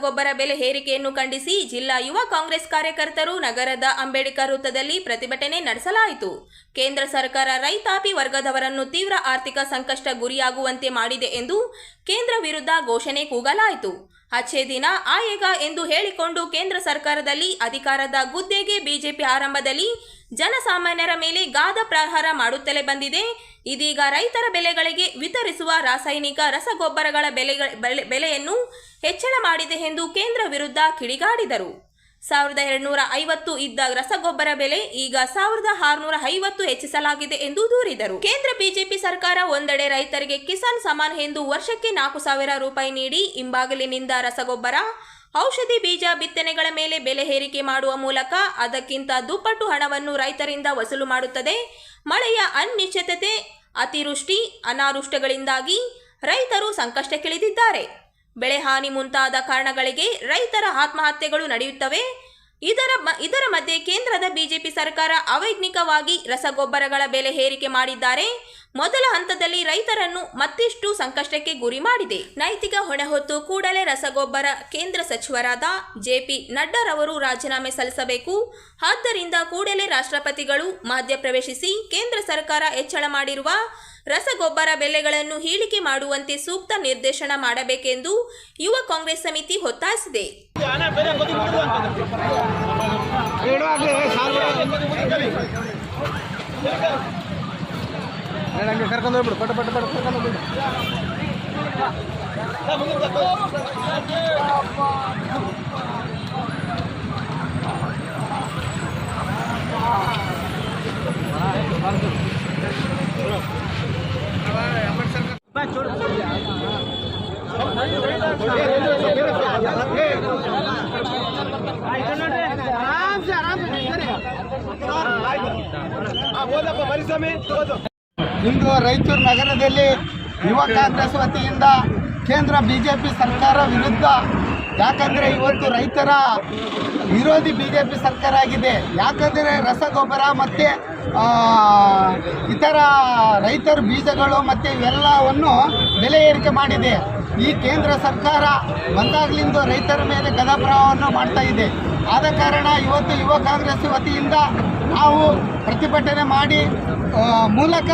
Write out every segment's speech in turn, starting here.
ರಸಗೊಬ್ಬರ ಬೆಲೆ ಏರಿಕೆಯನ್ನು ಖಂಡಿಸಿ ಜಿಲ್ಲಾ ಯುವ ಕಾಂಗ್ರೆಸ್ ಕಾರ್ಯಕರ್ತರು ನಗರದ ಅಂಬೇಡ್ಕರ್ ವೃತ್ತದಲ್ಲಿ ಪ್ರತಿಭಟನೆ ನಡೆಸಲಾಯಿತು. ಕೇಂದ್ರ ಸರ್ಕಾರ ರೈತಾಪಿ ವರ್ಗದವರನ್ನು ತೀವ್ರ ಆರ್ಥಿಕ ಸಂಕಷ್ಟ ಗುರಿಯಾಗುವಂತೆ ಮಾಡಿದೆ ಎಂದು ಕೇಂದ್ರ ವಿರುದ್ಧ ಘೋಷಣೆ ಕೂಗಲಾಯಿತು. ಅಚ್ಚೇ ದಿನ ಆಯೇಗ ಎಂದು ಹೇಳಿಕೊಂಡು ಕೇಂದ್ರ ಸರ್ಕಾರದಲ್ಲಿ ಅಧಿಕಾರದ ಗುದ್ದೆಗೆ ಬಿಜೆಪಿ ಆರಂಭದಲ್ಲಿ ಜನಸಾಮಾನ್ಯರ ಮೇಲೆ ಗಾದ ಪ್ರಹಾರ ಮಾಡುತ್ತಲೇ ಬಂದಿದೆ. ಇದೀಗ ರೈತರ ಬೆಳೆಗಳಿಗೆ ವಿತರಿಸುವ ರಾಸಾಯನಿಕ ರಸಗೊಬ್ಬರಗಳ ಬೆಲೆ- ಬೆಲೆಯನ್ನು ಹೆಚ್ಚಳ ಮಾಡಿದೆ ಎಂದು ಕೇಂದ್ರ ವಿರುದ್ಧ ಕಿಡಿಗಾಡಿದರು. ಸಾವಿರದ ಎರಡುನೂರ ಐವತ್ತು ಇದ್ದ ರಸಗೊಬ್ಬರ ಬೆಲೆ ಈಗ ಸಾವಿರದ ಆರುನೂರ ಐವತ್ತು ಹೆಚ್ಚಿಸಲಾಗಿದೆ ಎಂದು ದೂರಿದರು. ಕೇಂದ್ರ ಬಿಜೆಪಿ ಸರ್ಕಾರ ಒಂದೆಡೆ ರೈತರಿಗೆ ಕಿಸಾನ್ ಸಮಾನ್ ಎಂದು ವರ್ಷಕ್ಕೆ ನಾಲ್ಕು ಸಾವಿರ ರೂಪಾಯಿ ನೀಡಿ ಹಿಂಬಾಗಿಲಿನಿಂದ ರಸಗೊಬ್ಬರ ಔಷಧಿ ಬೀಜ ಬಿತ್ತನೆಗಳ ಮೇಲೆ ಬೆಲೆ ಹೇರಿಕೆ ಮಾಡುವ ಮೂಲಕ ಅದಕ್ಕಿಂತ ದುಪ್ಪಟ್ಟು ಹಣವನ್ನು ರೈತರಿಂದ ವಸೂಲು ಮಾಡುತ್ತದೆ. ಮಳೆಯ ಅನಿಶ್ಚಿತತೆ, ಅತಿವೃಷ್ಟಿ, ಅನಾವೃಷ್ಟಗಳಿಂದಾಗಿ ರೈತರು ಸಂಕಷ್ಟಕ್ಕಿಳಿದಿದ್ದಾರೆ. ಬೆಳೆ ಹಾನಿ ಮುಂತಾದ ಕಾರಣಗಳಿಗೆ ರೈತರ ಆತ್ಮಹತ್ಯೆಗಳು ನಡೆಯುತ್ತವೆ. ಇದರ ಇದರ ಮಧ್ಯೆ ಕೇಂದ್ರದ ಬಿಜೆಪಿ ಸರ್ಕಾರ ಅವೈಜ್ಞಿಕವಾಗಿ ರಸಗೊಬ್ಬರಗಳ ಬೆಲೆ ಹೇರಿಕೆ ಮಾಡಿದ್ದಾರೆ. ಮೊದಲ ಹಂತದಲ್ಲಿ ರೈತರನ್ನು ಮತ್ತಿಷ್ಟು ಸಂಕಷ್ಟಕ್ಕೆ ಗುರಿ ಮಾಡಿದೆ. ನೈತಿಕ ಹೊಣೆ ಹೊತ್ತು ಕೂಡಲೇ ರಸಗೊಬ್ಬರ ಕೇಂದ್ರ ಸಚಿವರಾದ ಜೆಪಿ ನಡ್ಡಾರವರು ರಾಜೀನಾಮೆ ಸಲ್ಲಿಸಬೇಕು. ಆದ್ದರಿಂದ ಕೂಡಲೇ ರಾಷ್ಟ್ರಪತಿಗಳು ಮಧ್ಯಪ್ರವೇಶಿಸಿ ಕೇಂದ್ರ ಸರ್ಕಾರ ಹೆಚ್ಚಳ ಮಾಡಿರುವ ರಸಗೊಬ್ಬರ ಬೆಲೆಗಳನ್ನು ಹೀಳಿಕೆ ಮಾಡುವಂತೆ ಸೂಕ್ತ ನಿರ್ದೇಶನ ಮಾಡಬೇಕೆಂದು ಯುವ ಕಾಂಗ್ರೆಸ್ ಸಮಿತಿ ಒತ್ತಾಯಿಸಿದೆ. ಹಂಗೆ ಕರ್ಕೊಂಡು ಹೋಗ್ಬಿಡು ಪಟ ಪಟ ಪಟ ಕರ್ಕೊಂಡು ಹೋಗ್ಬಿಡು ಇಂದು ರಾಯಚೂರು ನಗರದಲ್ಲಿ ಯುವ ಕಾಂಗ್ರೆಸ್ ವತಿಯಿಂದ ಕೇಂದ್ರ ಬಿಜೆಪಿ ಸರ್ಕಾರ ವಿರುದ್ಧ, ಯಾಕಂದರೆ ಇವತ್ತು ರೈತರ ವಿರೋಧಿ ಬಿಜೆಪಿ ಸರ್ಕಾರ ಆಗಿದೆ. ಯಾಕಂದರೆ ರಸಗೊಬ್ಬರ ಮತ್ತು ಇತರ ರೈತರ ಬೀಜಗಳು ಮತ್ತು ಇವೆಲ್ಲವನ್ನು ಬೆಲೆ ಏರಿಕೆ ಮಾಡಿದೆ. ಈ ಕೇಂದ್ರ ಸರ್ಕಾರ ಬಂದಾಗಲಿಂದ ರೈತರ ಮೇಲೆ ಗದಾಪ್ರವಾಹವನ್ನು ಮಾಡ್ತಾ ಇದೆ. ಆದ ಕಾರಣ ಇವತ್ತು ಯುವ ಕಾಂಗ್ರೆಸ್ ವತಿಯಿಂದ ನಾವು ಪ್ರತಿಭಟನೆ ಮಾಡಿ ಮೂಲಕ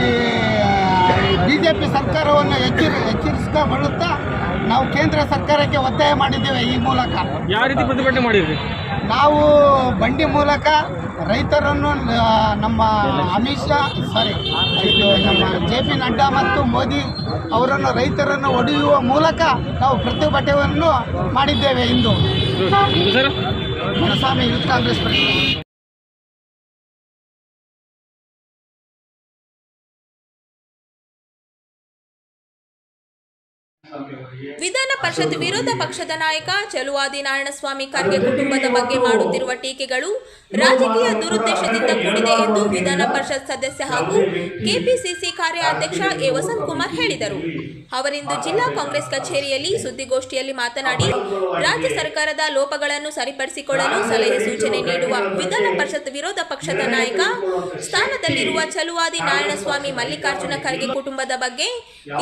ಈ ಬಿ ಜೆ ಪಿ ಸರ್ಕಾರವನ್ನು ಎಚ್ಚರಿ ಎಚ್ಚರಿಸಿಕೊಳ್ಳುತ್ತಾ ನಾವು ಕೇಂದ್ರ ಸರ್ಕಾರಕ್ಕೆ ಒತ್ತಾಯ ಮಾಡಿದ್ದೇವೆ ಈ ಮೂಲಕ. ಯಾವ ರೀತಿ ಪ್ರತಿಭಟನೆ ಮಾಡಿದ್ರಿ? ನಾವು ಬಂಡಿ ಮೂಲಕ ರೈತರನ್ನು ನಮ್ಮ ಅಮಿತ್ ಶಾ ಸಾರಿ ಇದು ನಮ್ಮ ಜೆ ಪಿ ನಡ್ಡಾ ಮತ್ತು ಮೋದಿ ಅವರನ್ನು ರೈತರನ್ನು ಒಡೆಯುವ ಮೂಲಕ ನಾವು ಪ್ರತಿಭಟನೆಯನ್ನು ಮಾಡಿದ್ದೇವೆ ಇಂದು. ಕುಮಾರಸ್ವಾಮಿ ಯೂತ್ ಕಾಂಗ್ರೆಸ್ ಪ್ರೆಸಿಡೆಂಟ್ ವಿಧಾನ ಪರಿಷತ್ ವಿರೋಧ ಪಕ್ಷದ ನಾಯಕ ಚಲುವಾದಿ ನಾರಾಯಣಸ್ವಾಮಿ ಖರ್ಗೆ ಕುಟುಂಬದ ಬಗ್ಗೆ ಮಾಡುತ್ತಿರುವ ಟೀಕೆಗಳು ರಾಜಕೀಯ ದುರುದ್ದೇಶದಿಂದ ಕೂಡಿದೆ ಎಂದು ವಿಧಾನ ಪರಿಷತ್ ಸದಸ್ಯ ಹಾಗೂ ಕೆಪಿಸಿಸಿ ಕಾರ್ಯಾಧ್ಯಕ್ಷ ಎ. ವಸಂತ್ ಕುಮಾರ್ ಹೇಳಿದರು. ಅವರಿಂದು ಜಿಲ್ಲಾ ಕಾಂಗ್ರೆಸ್ ಕಚೇರಿಯಲ್ಲಿ ಸುದ್ದಿಗೋಷ್ಠಿಯಲ್ಲಿ ಮಾತನಾಡಿ, ರಾಜ್ಯ ಸರ್ಕಾರದ ಲೋಪಗಳನ್ನು ಸರಿಪಡಿಸಿಕೊಳ್ಳಲು ಸಲಹೆ ಸೂಚನೆ ನೀಡುವ ವಿಧಾನ ಪರಿಷತ್ ವಿರೋಧ ಪಕ್ಷದ ನಾಯಕ ಸ್ಥಾನದಲ್ಲಿರುವ ಚಲುವಾದಿ ನಾರಾಯಣಸ್ವಾಮಿ ಮಲ್ಲಿಕಾರ್ಜುನ ಖರ್ಗೆ ಕುಟುಂಬದ ಬಗ್ಗೆ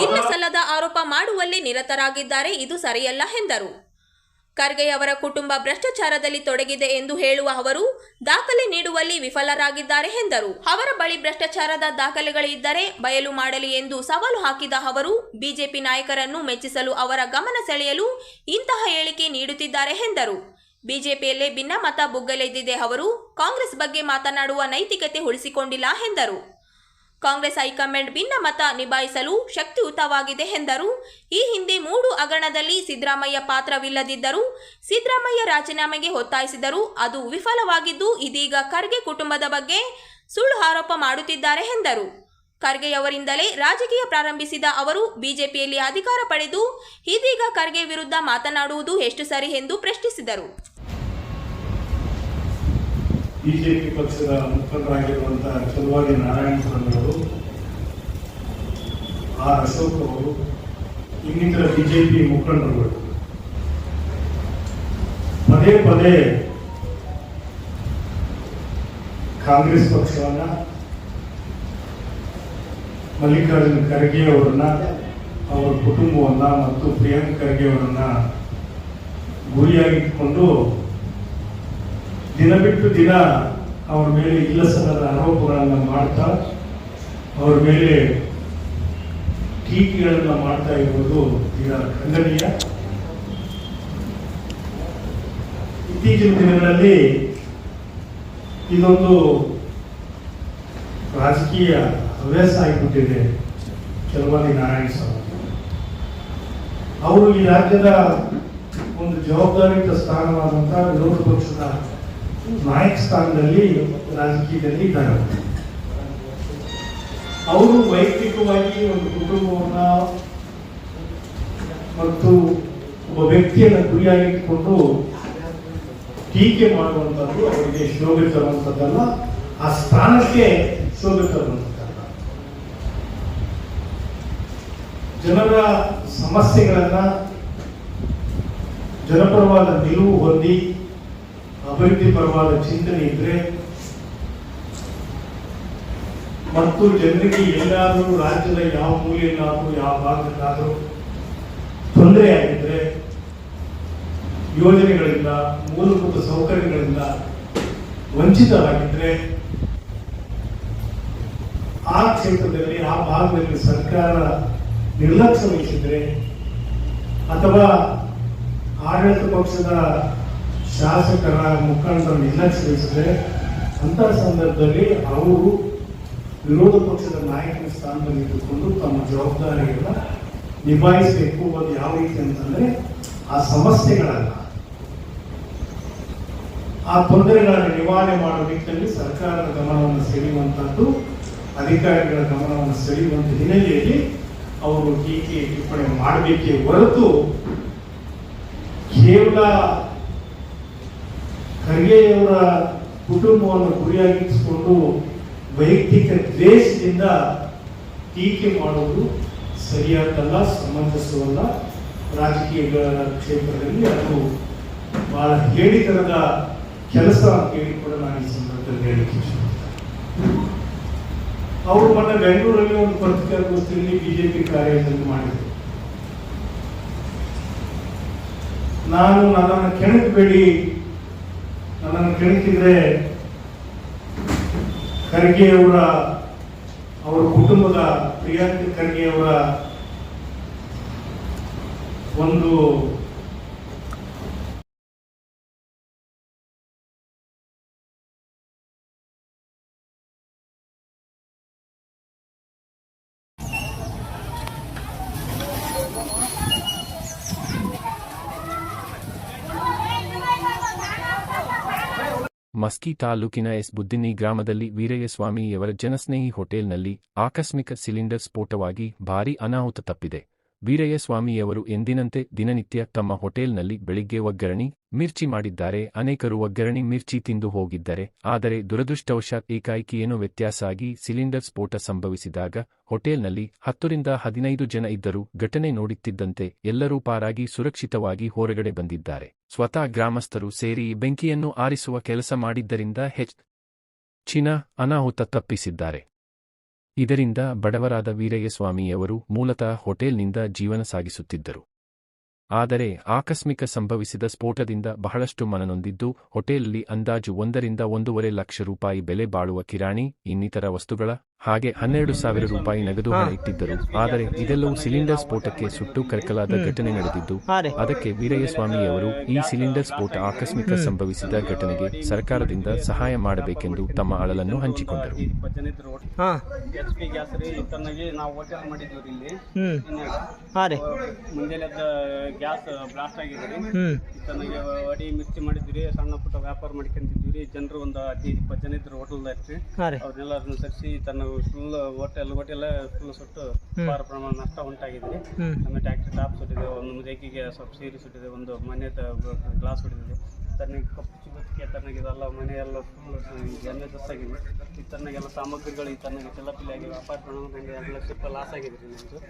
ಇಲ್ಲ ಸಲ್ಲದ ಆರೋಪ ಮಾಡುವಲ್ಲಿ ನಿರತರಾಗಿದ್ದಾರೆ. ಇದು ಸರಿಯಲ್ಲ ಎಂದರು. ಖರ್ಗೆ ಅವರ ಕುಟುಂಬ ಭ್ರಷ್ಟಾಚಾರದಲ್ಲಿ ತೊಡಗಿದೆ ಎಂದು ಹೇಳುವ ಅವರು, ದಾಖಲೆ ನೀಡುವಲ್ಲಿ ವಿಫಲರಾಗಿದ್ದಾರೆ ಎಂದರು. ಅವರ ಬಳಿ ಭ್ರಷ್ಟಾಚಾರದ ದಾಖಲೆಗಳಿದ್ದರೆ ಬಯಲು ಮಾಡಲಿ ಎಂದು ಸವಾಲು ಹಾಕಿದ ಅವರು, ಬಿಜೆಪಿ ನಾಯಕರನ್ನು ಮೆಚ್ಚಿಸಲು ಅವರ ಗಮನ ಸೆಳೆಯಲು ಇಂತಹ ಹೇಳಿಕೆ ನೀಡುತ್ತಿದ್ದಾರೆ ಎಂದರು. ಬಿಜೆಪಿಯಲ್ಲೇ ಭಿನ್ನಮತ ಬುಗ್ಗಲೆದ್ದಿದೆ ಅವರು, ಕಾಂಗ್ರೆಸ್ ಬಗ್ಗೆ ಮಾತನಾಡುವ ನೈತಿಕತೆ ಉಳಿಸಿಕೊಂಡಿಲ್ಲ ಎಂದರು. ಕಾಂಗ್ರೆಸ್ ಹೈಕಮಾಂಡ್ ಭಿನ್ನಮತ ನಿಭಾಯಿಸಲು ಶಕ್ತಿಯುತವಾಗಿದೆ ಎಂದರು. ಈ ಹಿಂದೆ ಮೂಡು ಹಗರಣದಲ್ಲಿ ಸಿದ್ದರಾಮಯ್ಯ ಪಾತ್ರವಿಲ್ಲದಿದ್ದರೂ ಸಿದ್ದರಾಮಯ್ಯ ರಾಜೀನಾಮೆಗೆ ಒತ್ತಾಯಿಸಿದರು. ಅದು ವಿಫಲವಾಗಿದ್ದು ಇದೀಗ ಖರ್ಗೆ ಕುಟುಂಬದ ಬಗ್ಗೆ ಸುಳ್ಳು ಆರೋಪ ಮಾಡುತ್ತಿದ್ದಾರೆ ಎಂದರು. ಖರ್ಗೆಯವರಿಂದಲೇ ರಾಜಕೀಯ ಪ್ರಾರಂಭಿಸಿದ ಅವರು ಬಿಜೆಪಿಯಲ್ಲಿ ಅಧಿಕಾರ ಪಡೆದು ಇದೀಗ ಖರ್ಗೆ ವಿರುದ್ಧ ಮಾತನಾಡುವುದು ಎಷ್ಟು ಸರಿ ಎಂದು ಪ್ರಶ್ನಿಸಿದರು. ಬಿಜೆಪಿ ಪಕ್ಷದ ಮುಖಂಡರಾಗಿರುವಂತಹ ಚಲುವಾದಿ ನಾರಾಯಣ ಸ್ವಾಮಿ ಅವರು ಆರ್ ಅಶೋಕ್ ಅವರು ಇನ್ನಿತರ ಬಿಜೆಪಿ ಮುಖಂಡರುಗಳು. ಪದೇ ಪದೇ ಕಾಂಗ್ರೆಸ್ ಪಕ್ಷವನ್ನ ಮಲ್ಲಿಕಾರ್ಜುನ್ ಖರ್ಗೆ ಅವರನ್ನ, ಅವರ ಕುಟುಂಬವನ್ನ ಮತ್ತು ಪ್ರಿಯಾಂಕ್ ಖರ್ಗೆ ಅವರನ್ನ ಗುರಿಯಾಗಿಟ್ಟುಕೊಂಡು ದಿನ ಬಿಟ್ಟು ದಿನ ಅವರ ಮೇಲೆ ಇಲ್ಲಸಲ್ಲದ ಆರೋಪಗಳನ್ನು ಮಾಡ್ತಾ, ಅವರ ಮೇಲೆ ಟೀಕೆಗಳನ್ನು ಮಾಡ್ತಾ ಇರುವುದು ಈಗ ಖಂಡನೀಯ. ಇತ್ತೀಚಿನ ದಿನಗಳಲ್ಲಿ ಇದೊಂದು ರಾಜಕೀಯ ಹವ್ಯಾಸ ಆಗಿಬಿಟ್ಟಿದೆ ಚಲವಾದಿ ನಾರಾಯಣ ಸ್ವಾಮಿ. ಅವರು ಈ ರಾಜ್ಯದ ಒಂದು ಜವಾಬ್ದಾರಿಯುತ ಸ್ಥಾನವಾದಂತಹ ವಿರೋಧ ಪಕ್ಷದ ನಾಯಕ ಸ್ಥಾನದಲ್ಲಿ ರಾಜಕೀಯದಲ್ಲಿ ಇದ್ದಾರೆ. ಅವರು ವೈಯಕ್ತಿಕವಾಗಿ ಒಂದು ಕುಟುಂಬವನ್ನ ಮತ್ತು ಒಬ್ಬ ವ್ಯಕ್ತಿಯನ್ನು ಗುರಿಯಾಗಿಟ್ಟುಕೊಂಡು ಟೀಕೆ ಮಾಡುವಂಥದ್ದು ಅವರಿಗೆ ಶೋಭೆ ತರುವಂಥದ್ದಲ್ಲ. ಆ ಸ್ಥಾನಕ್ಕೆ ಶೋಭೆ ತರುವಂಥದ್ದಲ್ಲ. ಜನರ ಸಮಸ್ಯೆಗಳನ್ನ ಜನಪರವಾದ ನಿಲುವು ಹೊಂದಿ ಅಭಿವೃದ್ಧಿ ಪರವಾದ ಚಿಂತನೆ ಇದ್ರೆ ಮತ್ತು ಜನರಿಗೆ ಎಲ್ಲಾದರೂ ರಾಜ್ಯದ ಯಾವ ಮೂಲೆಯಲ್ಲಾದರೂ, ಯಾವ ಭಾಗದಲ್ಲಾದರೂ ತೊಂದರೆ ಆಗಿದ್ರೆ ಯೋಜನೆಗಳಿಂದ, ಮೂಲಭೂತ ಸೌಕರ್ಯಗಳಿಂದ ವಂಚಿತರಾಗಿದ್ರೆ ಆ ಕ್ಷೇತ್ರದಲ್ಲಿ, ಆ ಭಾಗದಲ್ಲಿ ಸರ್ಕಾರ ನಿರ್ಲಕ್ಷ್ಯ ವಹಿಸಿದ್ರೆ ಅಥವಾ ಆಡಳಿತ ಪಕ್ಷದ ಶಾಸಕರ ಮುಖಂಡರ ನಿರ್ಲಕ್ಷ್ಯ ವಹಿಸಿದ್ರೆ ಅಂತ ಸಂದರ್ಭದಲ್ಲಿ ಅವರು ವಿರೋಧ ಪಕ್ಷದ ನಾಯಕನ ಸ್ಥಾನದಲ್ಲಿ ಇಟ್ಟುಕೊಂಡು ತಮ್ಮ ಜವಾಬ್ದಾರಿಯನ್ನು ನಿಭಾಯಿಸಬೇಕು ಅದು ಯಾವ ರೀತಿ ಅಂತಂದ್ರೆ ಆ ಸಮಸ್ಯೆಗಳನ್ನ, ಆ ತೊಂದರೆಗಳನ್ನು ನಿವಾರಣೆ ಮಾಡುವ ನಿಟ್ಟಿನಲ್ಲಿ ಸರ್ಕಾರದ ಗಮನವನ್ನು ಸೆಳೆಯುವಂತದ್ದು ಅಧಿಕಾರಿಗಳ ಗಮನವನ್ನು ಸೆಳೆಯುವಂತ ಹಿನ್ನೆಲೆಯಲ್ಲಿ ಅವರು ಟೀಕೆ ಟಿಪ್ಪಣಿ ಮಾಡಬೇಕೇ ಹೊರತು ಕೇವಲ ಖರ್ಗೆಯವರ ಕುಟುಂಬವನ್ನು ಗುರಿಯಾಗಿಸಿಕೊಂಡು ವೈಯಕ್ತಿಕ ದ್ವೇಷದಿಂದ ಟೀಕೆ ಮಾಡುವುದು ಸರಿಯಾದಲ್ಲ, ಸಮಂಜಸವಲ್ಲ. ರಾಜಕೀಯ ಕ್ಷೇತ್ರದಲ್ಲಿ ಅದು ಬಹಳ ಹೇಳಿತನದ ಕೆಲಸ ಕೇಳಿ ಕೂಡ ನಾನು ಈ ಸಂದರ್ಭದಲ್ಲಿ ಹೇಳಿಕೆ ಅವರು ಮೊನ್ನೆ ಬೆಂಗಳೂರಲ್ಲಿ ಒಂದು ಪತ್ರಿಕಾಗೋಷ್ಠಿಯಲ್ಲಿ ಬಿಜೆಪಿ ಕಾರ್ಯದಲ್ಲಿ ಮಾಡಿದರು. ನಾನು ನನ್ನನ್ನು ಕೆಣಕಬೇಡಿ, ನನ್ನನ್ನು ಕೆಣಕಿದ್ರೆ ಖರ್ಗೆ ಅವರ ಅವರ ಕುಟುಂಬದ ಪ್ರಿಯಾಂಕ ಖರ್ಗೆ ಅವರ ಒಂದು ಮಸ್ಕಿ ತಾಲೂಕಿನ ಎಸ್ ಬುದ್ದಿನಿ ಗ್ರಾಮದಲ್ಲಿ ವೀರಯ್ಯಸ್ವಾಮಿಯವರ ಜನಸ್ನೇಹಿ ಹೋಟೆಲ್ನಲ್ಲಿ ಆಕಸ್ಮಿಕ ಸಿಲಿಂಡರ್ ಸ್ಫೋಟವಾಗಿ ಭಾರೀ ಅನಾಹುತ ತಪ್ಪಿದೆ. ವೀರಯ್ಯಸ್ವಾಮಿಯವರು ಎಂದಿನಂತೆ ದಿನನಿತ್ಯ ತಮ್ಮ ಹೋಟೆಲ್ನಲ್ಲಿ ಬೆಳಿಗ್ಗೆ ಒಗ್ಗರಣಿ ಮಿರ್ಚಿ ಮಾಡಿದ್ದಾರೆ. ಅನೇಕರು ಒಗ್ಗರಣಿ ಮಿರ್ಚಿ ತಿಂದು ಹೋಗಿದ್ದರೆ. ಆದರೆ ದುರದೃಷ್ಟವಶಾತ್ ಏಕಾಏಕಿ ವ್ಯತ್ಯಾಸ ಆಗಿ ಸಿಲಿಂಡರ್ ಸ್ಫೋಟ ಸಂಭವಿಸಿದಾಗ ಹೋಟೆಲ್ನಲ್ಲಿ ಹತ್ತರಿಂದ ಹದಿನೈದು ಜನ ಇದ್ದರೂ ಘಟನೆ ನೋಡುತ್ತಿದ್ದಂತೆ ಎಲ್ಲರೂ ಪಾರಾಗಿ ಸುರಕ್ಷಿತವಾಗಿ ಹೊರಗಡೆ ಬಂದಿದ್ದಾರೆ. ಸ್ವತಃ ಗ್ರಾಮಸ್ಥರು ಸೇರಿ ಬೆಂಕಿಯನ್ನು ಆರಿಸುವ ಕೆಲಸ ಮಾಡಿದ್ದರಿಂದ ಹೆಚ್ಚಿನ ಅನಾಹುತ ತಪ್ಪಿಸಿದ್ದಾರೆ. ಇದರಿಂದ ಬಡವರಾದ ವೀರಯ್ಯಸ್ವಾಮಿಯವರು ಮೂಲತಃ ಹೋಟೆಲ್ನಿಂದ ಜೀವನ ಸಾಗಿಸುತ್ತಿದ್ದರು. ಆದರೆ ಆಕಸ್ಮಿಕ ಸಂಭವಿಸಿದ ಸ್ಫೋಟದಿಂದ ಬಹಳಷ್ಟು ಮನನೊಂದಿದ್ದು, ಹೋಟೆಲ್ನಲ್ಲಿ ಅಂದಾಜು ಒಂದರಿಂದ ಒಂದೂವರೆ ಲಕ್ಷ ರೂಪಾಯಿ ಬೆಲೆ ಬಾಳುವ ಕಿರಾಣಿ, ಇನ್ನಿತರ ವಸ್ತುಗಳ ಹಾಗೆ ಹನ್ನೆರಡು ಸಾವಿರ ರೂಪಾಯಿ ನಗದು ಹಣ ಇಟ್ಟಿದ್ದರು. ಆದರೆ ಇದೆಲ್ಲವೂ ಸಿಲಿಂಡರ್ ಸ್ಫೋಟಕ್ಕೆ ಸುಟ್ಟು ಕರಕಲಾದ ಘಟನೆ ನಡೆದಿದ್ದು. ಅದಕ್ಕೆ ವೀರಯ್ಯಸ್ವಾಮಿಯವರು ಈ ಸಿಲಿಂಡರ್ ಸ್ಫೋಟ ಆಕಸ್ಮಿಕ ಸಂಭವಿಸಿದ ಘಟನೆಗೆ ಸರ್ಕಾರದಿಂದ ಸಹಾಯ ಮಾಡಬೇಕೆಂದು ತಮ್ಮ ಅಳಲನ್ನು ಹಂಚಿಕೊಂಡರು. ಗ್ಯಾಸ್ ಬ್ಲಾಸ್ಟ್ ಮಿರ್ಚಿ ಮಾಡಿದ್ವಿ ರೀ. ಸಣ್ಣ ಪುಟ್ಟ ವ್ಯಾಪಾರ ಮಾಡ್ಕೊಂತಿದ್ವಿ ರೀ. ಜನರು ಒಂದು ಹದಿನೈದು ಇಪ್ಪತ್ತು ಜನ ಇದ್ರು ಹೋಟೆಲ್ದಾಗ ಅವ್ರನ್ನೆಲ್ಲ ಅವ್ರನ್ನೆಲ್ಲರನ್ನು ಸರಿಸಿ ತನ್ನ ಫುಲ್ ಹೋಟೆಲ್ ಹೋಟೆಲ್ ಫುಲ್ ಸುಟ್ಟು ಭಾರ ಪ್ರಮಾಣ ನಷ್ಟ ಉಂಟಾಗಿದೆ. ಆಮೇಲೆ ಟ್ಯಾಕ್ಟರ್ ಟಾಪ್ ಸುಟ್ಟಿದೆ ಒಂದು ಮುಜಾಕಿಗೆ ಸ್ವಲ್ಪ ಸೀರೆ ಸುಟ್ಟಿದೆ ಒಂದು ಮನೆ ಗ್ಲಾಸ್ ಹೊಡಿದಿದೆ ತನಗೆ ಕಪ್ಪು ಚಿಗುತ್ತಿಗೆ ತನಗೆ ಇದೆಲ್ಲ ಮನೆಯೆಲ್ಲ ಫುಲ್ ಎಣ್ಣೆ ದಸ್ಸಾಗಿದೆ. ಈ ತನಗೆಲ್ಲ ಸಾಮಗ್ರಿಗಳು ಈ ತಣ್ಣಗೆ ಚಿಲ್ಲಪಿಲ್ಲಿ ವ್ಯಾಪಾರ ಅಪಾರ್ಟ್ಮೆಂಟ್ ಎರಡು ಲಕ್ಷ ರೂಪಾಯಿ ಲಾಸ್ ಆಗಿದೆ ರೀ ನಮ್ಮದು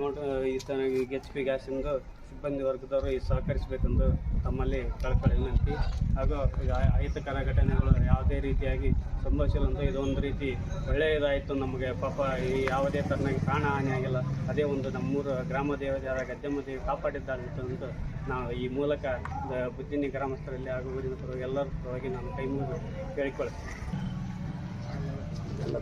ನೋಡಿ ಈ ತನಗೆ ಎಚ್ ಪಿ ಗ್ಯಾಸಿಂದು ಸಿಬ್ಬಂದಿ ವರ್ಗದವರು ಈ ಸಹಕರಿಸಬೇಕೆಂದು ತಮ್ಮಲ್ಲಿ ಕಳಕಳಿ ವಿನಂತಿ ಹಾಗೂ ಅಹಿತಕರ ಘಟನೆಗಳು ಯಾವುದೇ ರೀತಿಯಾಗಿ ಸಂಭವಿಸಿಲ್ಲ ಅಂತ ಇದೊಂದು ರೀತಿ ಒಳ್ಳೆಯದಾಯಿತು. ನಮಗೆ ಪಾಪ ಈ ಯಾವುದೇ ಥರನಾಗಿ ಪ್ರಾಣ ಹಾನಿಯಾಗಿಲ್ಲ ಅದೇ ಒಂದು ನಮ್ಮೂರು ಗ್ರಾಮ ದೇವತೆಯಾದ ಗದ್ದೆಮ್ಮ ದೇವಿ ಕಾಪಾಡಿದ್ದಾಗಿತ್ತು ಅಂತ ನಾವು ಈ ಮೂಲಕ ಬುದ್ಧಿನಿ ಗ್ರಾಮಸ್ಥರಲ್ಲಿ ಹಾಗೂ ಊರಿನ ಪರವಾಗಿ ಎಲ್ಲರ ಪರವಾಗಿ ನಾನು ಕೈ ಮುಗಿದು ಕೇಳಿಕೊಳ್ಳುತ್ತೇನೆ. ಎಲ್ಲ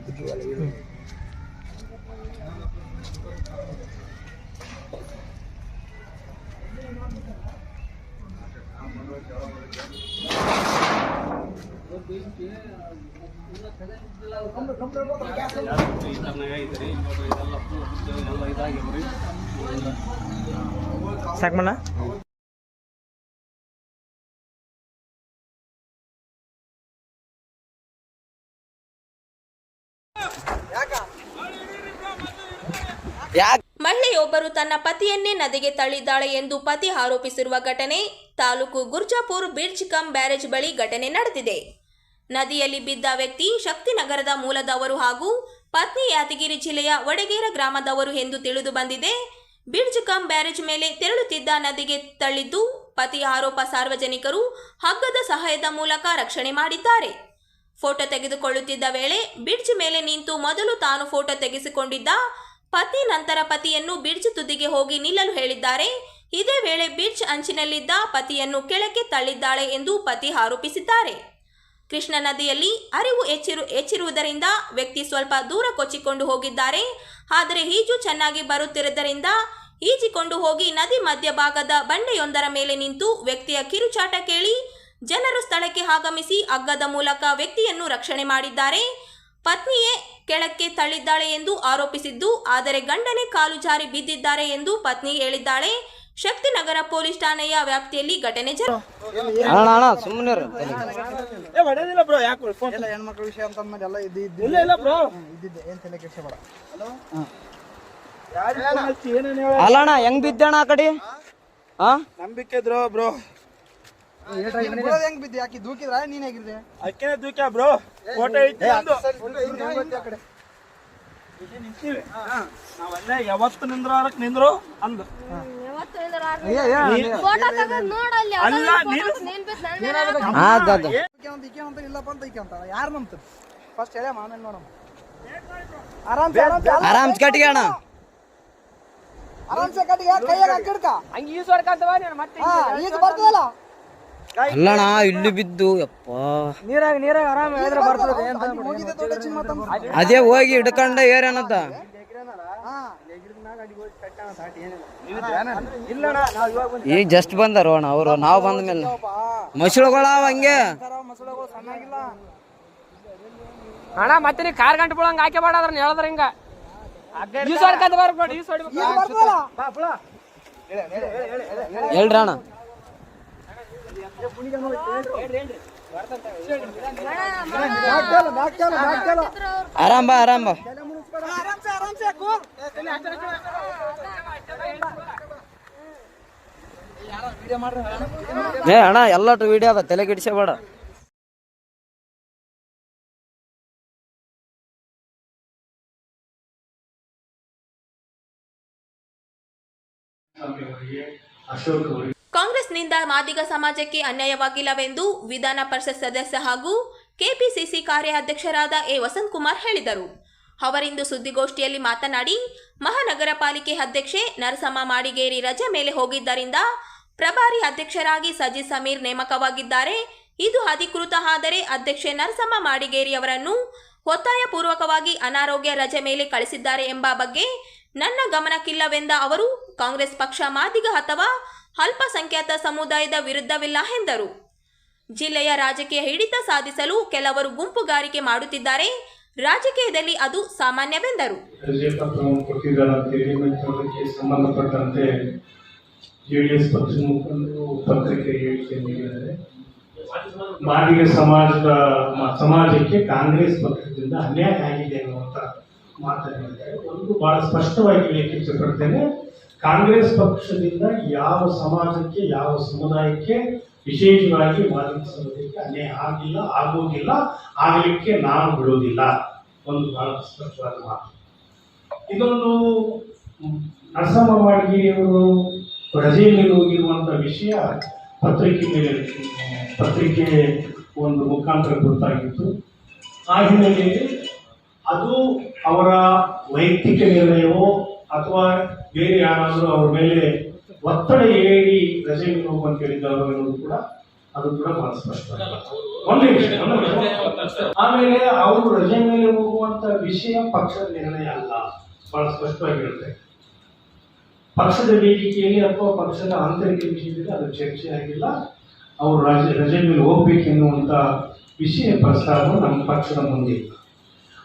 ಜಾಸ್ತಿ ಈ ಥರನಾಗೈತೆ ರೀ ನೋಡ್ರಿ ಇದೆಲ್ಲ ಫುಲ್ ಎಲ್ಲ ಇದಾಗ್ಯಾವ ರೀ ಸಾಕಮಣ್ಣ ಮಹಿಳೆಯೊಬ್ಬರು ತನ್ನ ಪತಿಯನ್ನೇ ನದಿಗೆ ತಳ್ಳಿದ್ದಾಳೆ ಎಂದು ಪತಿ ಆರೋಪಿಸಿರುವ ಘಟನೆ ತಾಲೂಕು ಗುರ್ಜಾಪುರ್ ಬಿರ್ಜ್ ಕಂ ಬ್ಯಾರೇಜ್ ಬಳಿ ಘಟನೆ ನಡೆದಿದೆ. ನದಿಯಲ್ಲಿ ಬಿದ್ದ ವ್ಯಕ್ತಿ ಶಕ್ತಿನಗರದ ಮೂಲದವರು ಹಾಗೂ ಪತ್ನಿ ಯಾದಗಿರಿ ಜಿಲ್ಲೆಯ ವಡಗೇರ ಗ್ರಾಮದವರು ಎಂದು ತಿಳಿದು ಬಂದಿದೆ. ಬಿರ್ಜ್ ಕಂ ಬ್ಯಾರೇಜ್ ಮೇಲೆ ತೆರಳುತ್ತಿದ್ದ ನದಿಗೆ ತಳ್ಳಿದ್ದು ಪತಿ ಆರೋಪ ಸಾರ್ವಜನಿಕರು ಹಗ್ಗದ ಸಹಾಯದ ಮೂಲಕ ರಕ್ಷಣೆ ಮಾಡಿದ್ದಾರೆ. ಫೋಟೋ ತೆಗೆದುಕೊಳ್ಳುತ್ತಿದ್ದ ವೇಳೆ ಬಿಡ್ಜ್ ಮೇಲೆ ನಿಂತು ಮೊದಲು ತಾನು ಫೋಟೋ ತೆಗೆಸಿಕೊಂಡಿದ್ದ ಪತಿ ನಂತರ ಪತಿಯನ್ನು ಬಿರ್ಜ್ ತುದಿಗೆ ಹೋಗಿ ನಿಲ್ಲಲು ಹೇಳಿದ್ದಾರೆ. ಇದೇ ವೇಳೆ ಬಿರ್ಜ್ ಅಂಚಿನಲ್ಲಿದ್ದ ಪತಿಯನ್ನು ಕೆಳಕ್ಕೆ ತಳ್ಳಿದ್ದಾಳೆ ಎಂದು ಪತಿ ಆರೋಪಿಸಿದ್ದಾರೆ. ಕೃಷ್ಣ ನದಿಯಲ್ಲಿ ಅರಿವು ಹೆಚ್ಚಿರು, ಹೆಚ್ಚಿರುವುದರಿಂದ ವ್ಯಕ್ತಿ ಸ್ವಲ್ಪ ದೂರ ಕೊಚ್ಚಿಕೊಂಡು ಹೋಗಿದ್ದಾರೆ. ಆದರೆ ಈಜು ಚೆನ್ನಾಗಿ ಬರುತ್ತಿರುವುದರಿಂದ ಈಜಿಕೊಂಡು ಹೋಗಿ ನದಿ ಮಧ್ಯಭಾಗದ ಬಂಡೆಯೊಂದರ ಮೇಲೆ ನಿಂತು ವ್ಯಕ್ತಿಯ ಕಿರುಚಾಟ ಕೇಳಿ ಜನರು ಸ್ಥಳಕ್ಕೆ ಆಗಮಿಸಿ ಅಗ್ಗದ ಮೂಲಕ ವ್ಯಕ್ತಿಯನ್ನು ರಕ್ಷಣೆ ಮಾಡಿದ್ದಾರೆ. ಪತ್ನಿಯೇ ಕೆಳಕ್ಕೆ ತಳ್ಳಿದ್ದಾಳೆ ಎಂದು ಆರೋಪಿಸಿದ್ದು ಆದರೆ ಗಂಡನೇ ಕಾಲು ಜಾರಿ ಬಿದ್ದಿದ್ದಾರೆ ಎಂದು ಪತ್ನಿ ಹೇಳಿದ್ದಾಳೆ. ಶಕ್ತಿನಗರ ಪೊಲೀಸ್ ಠಾಣೆಯ ವ್ಯಾಪ್ತಿಯಲ್ಲಿ ಘಟನೆ ಜರುಗಿದೆ ಅಣ್ಣ ಅಣ್ಣ ಸುಮ್ಮನೆ ಎಲ್ಲ ಹೆಣ್ಮಕ್ಳ ವಿಷಯ ಅಂತ ಅಂದ್ಮೇಲೆ ಎಲ್ಲ ಇದ್ದು ಇದ್ದು ಇಲ್ಲ ಇಲ್ಲ ಬ್ರೋ ಇದ್ದಿದ್ದೆ. ಏನ್ ತಲೆ ಕೆಡ್ಸ್ಕೊಬೇಡ ಅಲ್ಲ ಅಣ್ಣ ಹೆಂಗ್ ಬಿದ್ದಣ್ಣ ಆ ಕಡೆ? ಹಾ ನಂಬಿಕೆ ಇದ್ರು ಬ್ರೋ ಹೆಂಗ್ ಬಿದ್ದಿ? ಆಕಿ ದೂಕಿದ್ರ? ನೀನ್ ಹೇಗಿದ್ದೆ? ಅಕ್ಕೇನೆ ದೂಕ್ಯ ಬ್ರೋ? ಫೋಟೋ ಐತಿ ಒಂದು. ನಾವಲ್ಲೇ ಯಾವತ್ತು ನಿಂದ್ರಾರಕ್ ನಿಂದ್ರು ಅಂದು. ಅಲ್ಲ ಇಲ್ಲಪ್ಪ ಅಂತ ಈಕೆ ಅಂತ. ಯಾರು ನಂಬ್ತಾರೆ ಫಸ್ಟ್ ಹೇಳ ಆಮೇಲೆ ನೋಡಮ್ಮ ಆರಾಮ್ಸೆ ಆರಾಮ್ಸೆ ಆರಾಮ್ ಕಟ್ಟಿಗೆ ಅಣ್ಣ. ಆರಾಮ್ಸೆ ಕಟ್ಟಿಗೆ ಕೈಯಾಗ ಹಾಕಿಡ್ಕ ಹಾ ಈಗ ಬರ್ತದಲ್ಲ? ಅಲ್ಲಣ್ಣ ಇಲ್ಲಿ ಬಿದ್ದು ಯಪ್ಪ ನೀರಾಗ ನೀರಾಗ ಆರಾಮ ಹೇಳಿದ್ರೆ ಬರ್ತದೆ ಅದೇ ಹೋಗಿ ಹಿಡ್ಕೊಂಡ ಏರೇನತ್ತ ಈ ಇಲ್ಲಣ್ಣ ನಾವ್ ಇವಾಗ ಬಂದ್ ಈಗ ಜಸ್ಟ್ ಬಂದಾರ ಅಣ್ಣ ಅವರು ನಾವು ಬಂದ ಮೇಲೆ ಮಸಳುಗಳ ಹಂಗೆ ಅಣ್ಣ ಮತ್ತೆ ನೀ ಕಾರ್ ಗಂಟೆ ಬಿಡಂಗ ಹಾಕಿ ಬೇಡ ಅದ್ರ ಹೇಳಿದ್ರ ಹಿಂಗ ಈ ಸೊಡ್ಕಂತ ಬರ್ಬೇಡಿ ಈ ಸೊಡಿ ಈಗ ಆರಾಮ್ ಆರಾಮ ಏ ಅಣ್ಣ ಎಲ್ಲಟು ವಿಡಿಯೋ ಅದ ತಲೆ ಕೆಡಿಸಬೇಡ ಅಶೋಕ್ ಅವರಿಗೆ ಕಾಂಗ್ರೆಸ್ನಿಂದ ಮಾದಿಗ ಸಮಾಜಕ್ಕೆ ಅನ್ಯಾಯವಾಗಿಲ್ಲವೆಂದು ವಿಧಾನ ಪರಿಷತ್ ಸದಸ್ಯ ಹಾಗೂ ಕೆಪಿಸಿಸಿ ಕಾರ್ಯಾಧ್ಯಕ್ಷರಾದ ಎ. ವಸಂತಕುಮಾರ್ ಹೇಳಿದರು. ಅವರಿಂದು ಸುದ್ದಿಗೋಷ್ಠಿಯಲ್ಲಿ ಮಾತನಾಡಿ, ಮಹಾನಗರ ಪಾಲಿಕೆ ಅಧ್ಯಕ್ಷೆ ನರಸಮ್ಮ ಮಾಡಿಗೇರಿ ರಜೆ ಮೇಲೆ ಹೋಗಿದ್ದರಿಂದ ಪ್ರಭಾರಿ ಅಧ್ಯಕ್ಷರಾಗಿ ಸಜಿ ಸಮೀರ್ ನೇಮಕವಾಗಿದ್ದಾರೆ. ಇದು ಅಧಿಕೃತ, ಆದರೆ ಅಧ್ಯಕ್ಷೆ ನರಸಮ್ಮ ಮಾಡಿಗೇರಿ ಅವರನ್ನು ಒತ್ತಾಯಪೂರ್ವಕವಾಗಿ ಅನಾರೋಗ್ಯ ರಜೆ ಮೇಲೆ ಕಳಿಸಿದ್ದಾರೆ ಎಂಬ ಬಗ್ಗೆ ನನ್ನ ಗಮನಕ್ಕಿಲ್ಲವೆಂದ ಅವರು, ಕಾಂಗ್ರೆಸ್ ಪಕ್ಷ ಮಾದಿಗ ಅಥವಾ ಅಲ್ಪಸಂಖ್ಯಾತ ಸಮುದಾಯದ ವಿರುದ್ಧವಿಲ್ಲ ಎಂದರು. ಜಿಲ್ಲೆಯ ರಾಜಕೀಯ ಹಿಡಿತ ಸಾಧಿಸಲು ಕೆಲವರು ಗುಂಪುಗಾರಿಕೆ ಮಾಡುತ್ತಿದ್ದಾರೆ. ರಾಜಕೀಯದಲ್ಲಿ ಅದು ಸಾಮಾನ್ಯವೆಂದರು. ಸಂಬಂಧಪಟ್ಟಂತೆ ಜೆಡಿಎಸ್ ಪಕ್ಷದ ಮುಖಂಡರು ಪತ್ರಿಕೆ ಹೇಳಿಕೆ ನೀಡಿದ್ದಾರೆ. ಮಾದಿಗ ಸಮಾಜದ ಸಮಾಜಕ್ಕೆ ಕಾಂಗ್ರೆಸ್ ಪಕ್ಷದಿಂದ ಅನ್ಯಾಯ ಆಗಿದೆ ಅನ್ನುವಂಥ ಮಾತನಾಡಿದ್ದಾರೆ ಒಂದು ಬಹಳ ಸ್ಪಷ್ಟವಾಗಿ ಇಷ್ಟಪಡ್ತೇನೆ ಕಾಂಗ್ರೆಸ್ ಪಕ್ಷದಿಂದ ಯಾವ ಸಮಾಜಕ್ಕೆ, ಯಾವ ಸಮುದಾಯಕ್ಕೆ ವಿಶೇಷವಾಗಿ ವಾದಿಸೋದಕ್ಕೆ ಅನ್ಯಾಯ ಆಗಿಲ್ಲ, ಆಗೋದಿಲ್ಲ, ಆಗಲಿಕ್ಕೆ ನಾನು ಬಿಡುವುದಿಲ್ಲ ಒಂದು ಬಹಳ ಸ್ಪಷ್ಟವಾದ ಮಾತು. ಇದೊಂದು ನರಸಮ್ಮ ವಾಡಗಿರಿಯವರು ರಜೆ ಮೇಲೆ ಹೋಗಿರುವಂಥ ವಿಷಯ ಪತ್ರಿಕೆ ಮೇಲೆ, ಪತ್ರಿಕೆ ಒಂದು ಮುಖಾಂತರ ಗೊತ್ತಾಗಿತ್ತು. ಆ ಹಿನ್ನೆಲೆಯಲ್ಲಿ ಅದು ಅವರ ವೈಯಕ್ತಿಕ ನಿರ್ಣಯವೋ ಅಥವಾ ಬೇರೆ ಯಾರಾದರೂ ಅವ್ರ ಮೇಲೆ ಒತ್ತಡ ಹೇಳಿ ರಜೆ ಮೇಲೆ ಹೋಗುವಂತ ಹೇಳಿದ್ದಾರೋ ಅನ್ನೋದು ಕೂಡ ಅದು ಕೂಡ ಬಹಳ ಸ್ಪಷ್ಟ ಒಂದೇ ವಿಷಯ. ಆಮೇಲೆ ಅವರು ರಜೆ ಮೇಲೆ ಹೋಗುವಂತ ವಿಷಯ ಪಕ್ಷದ ನಿರ್ಣಯ ಅಲ್ಲ. ಬಹಳ ಸ್ಪಷ್ಟವಾಗಿ ಹೇಳುತ್ತೆ ಪಕ್ಷದ ವೇದಿಕೆಯಲ್ಲಿ ಅಥವಾ ಪಕ್ಷದ ಆಂತರಿಕ ವಿಷಯದಲ್ಲಿ ಅದು ಚರ್ಚೆ ಆಗಿಲ್ಲ. ಅವರು ರಜೆ ರಜೆ ಮೇಲೆ ಹೋಗ್ಬೇಕೆನ್ನುವಂತ ವಿಷಯ ಪ್ರಸ್ತಾವ ನಮ್ಮ ಪಕ್ಷದ ಮುಂದೆ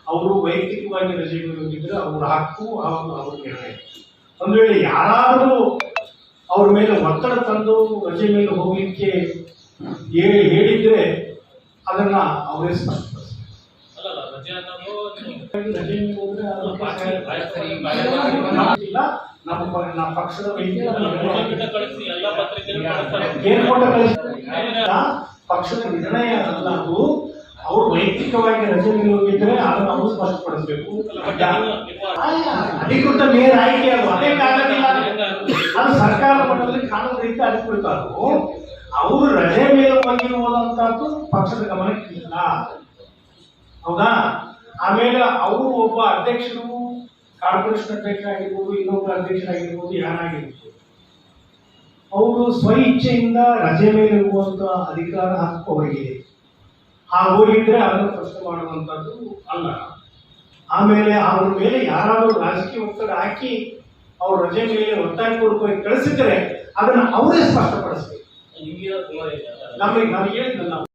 ಅವರು ವೈಯಕ್ತಿಕವಾಗಿ ರಜೆ ಮೇಲೆ ಹೋಗಿದ್ರೆ ಅವ್ರ ಹಕ್ಕು ಹಾಗೂ ಅವ್ರ ನಿರ್ಣಯ. ಒಂದು ವೇಳೆ ಯಾರಾದರೂ ಅವ್ರ ಮೇಲೆ ಒತ್ತಡ ತಂದು ರಜೆ ಮೇಲೆ ಹೋಗ್ಲಿಕ್ಕೆ ಹೇಳಿ ಹೇಳಿದ್ರೆ ಅದನ್ನ ಅವರೇ ಇಲ್ಲ, ನಮ್ಮ ಪಕ್ಷದ? ಪಕ್ಷದ ನಿರ್ಣಯ ಅಲ್ಲ ಅದು ಅವ್ರು ವೈಯಕ್ತಿಕವಾಗಿ ರಜೆ ಮೇಲೆ ಹೋಗಿದ್ರೆ ಅದನ್ನು ಅವರು ಸ್ಪಷ್ಟಪಡಿಸಬೇಕು. ಅಧಿಕೃತ ನೇರ ಆಯ್ಕೆ ಅದು. ಅದೇ ಕಾರಣವಿಲ್ಲ ಅದು ಸರ್ಕಾರ ಮಟ್ಟದಲ್ಲಿ ಕಾನೂನು ರೀತಿ ಅಧಿಕೃತ ಅದು ಅವರು ರಜೆ ಮೇಲೆ ಹೋಗಿರುವುದಂತದ್ದು ಪಕ್ಷದ ಗಮನಕ್ಕೆ ಇಲ್ಲ. ಹೌದಾ? ಆಮೇಲೆ ಅವರು ಒಬ್ಬ ಅಧ್ಯಕ್ಷರು ಕಾರ್ಪೊರೇಷನ್ ಅಧ್ಯಕ್ಷರಾಗಿರ್ಬೋದು ಇನ್ನೊಬ್ಬ ಅಧ್ಯಕ್ಷರಾಗಿರ್ಬೋದು ಯಾರಾಗಿರ್ಬೋದು. ಅವರು ಸ್ವ ಇಚ್ಛೆಯಿಂದ ರಜೆ ಮೇಲೆ ಇರುವಂತಹ ಅಧಿಕಾರ ಹಕ್ಕು ಹಾಗೋಗಿದ್ರೆ ಅದನ್ನು ಪ್ರಶ್ನೆ ಮಾಡುವಂಥದ್ದು ಅಲ್ಲ. ಆಮೇಲೆ ಅವ್ರ ಮೇಲೆ ಯಾರಾದರೂ ರಾಜಕೀಯ ಒತ್ತಡ ಹಾಕಿ ಅವ್ರ ರಜೆ ಮೇಲೆ ಒತ್ತಾಯ ಕೊಡ್ಕೊಂಡು ಕಳಿಸಿದ್ರೆ ಅದನ್ನು ಅವರೇ ಸ್ಪಷ್ಟಪಡಿಸ್ಬೇಕು. ನಮಗೆ ನಮಗೆ ಹೇಳಿದ್ನಲ್ಲ